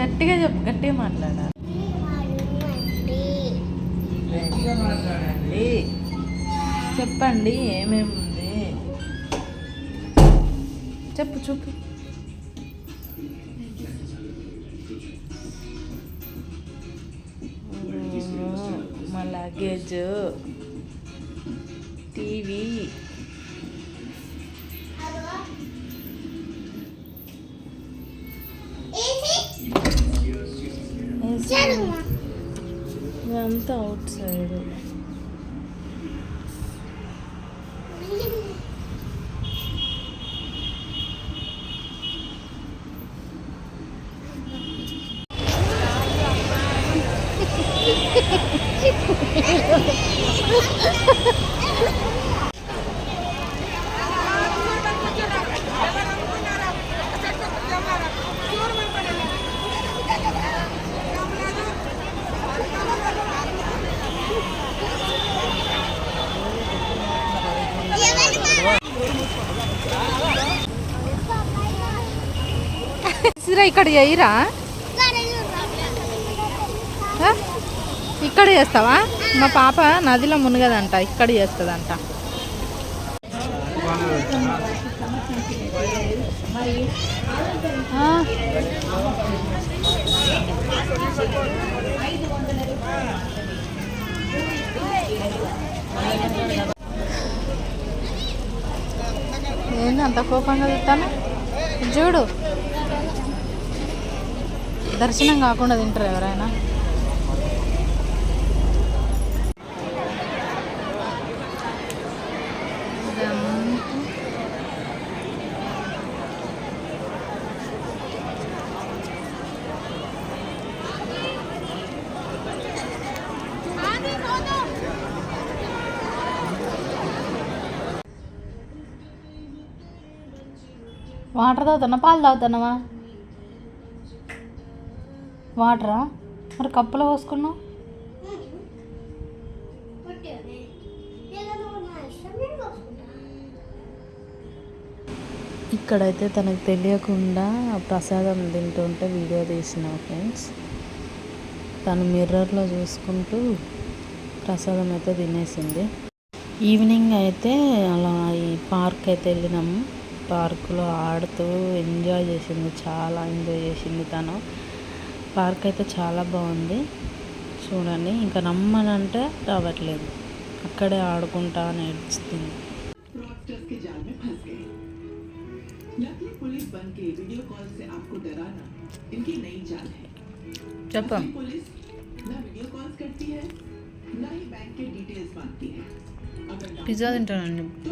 గట్టిగా చెప్పు గట్టిగా మాట్లాడాలి. చెప్పండి ఏమేమి ఉంది చెప్పు చూపు. మా luggage TV ఇదంతా అవుట్ సైడ్ చేసిరా ఇక్కడ చేయరా ఇక్కడ చేస్తావా? మా పాప నదిలో మునగదంట ఇక్కడ చేస్తుందంట. ఏంది అంత కోపంగా తిట్టాను చూడు. దర్శనం కాకుండా తింటారు ఎవరైనా. వాటర్ తాగుతున్నా పాలు తాగుతున్నావా వాటరా? మరి కప్పులో పోసుకున్నావు? ఇక్కడైతే తనకు తెలియకుండా ప్రసాదం తింటుంటే వీడియో తీసిన ఫ్రెండ్స్. తను మిర్రర్లో చూసుకుంటూ ప్రసాదం అయితే తినేసింది. ఈవినింగ్ అయితే అలా ఈ పార్క్ అయితే వెళ్ళినాము. పార్కులో ఆడుతూ ఎంజాయ్ చేసింది. చాలా ఎంజాయ్ చేసింది తను. పార్క్ అయితే చాలా బాగుంది. చూడండి ఇంకా నమ్మనంటే రావట్లేదు. అక్కడే ఆడుకుంటా అని ఏడుస్తుంది. చెప్ప. పిజ్జా తింటానండి.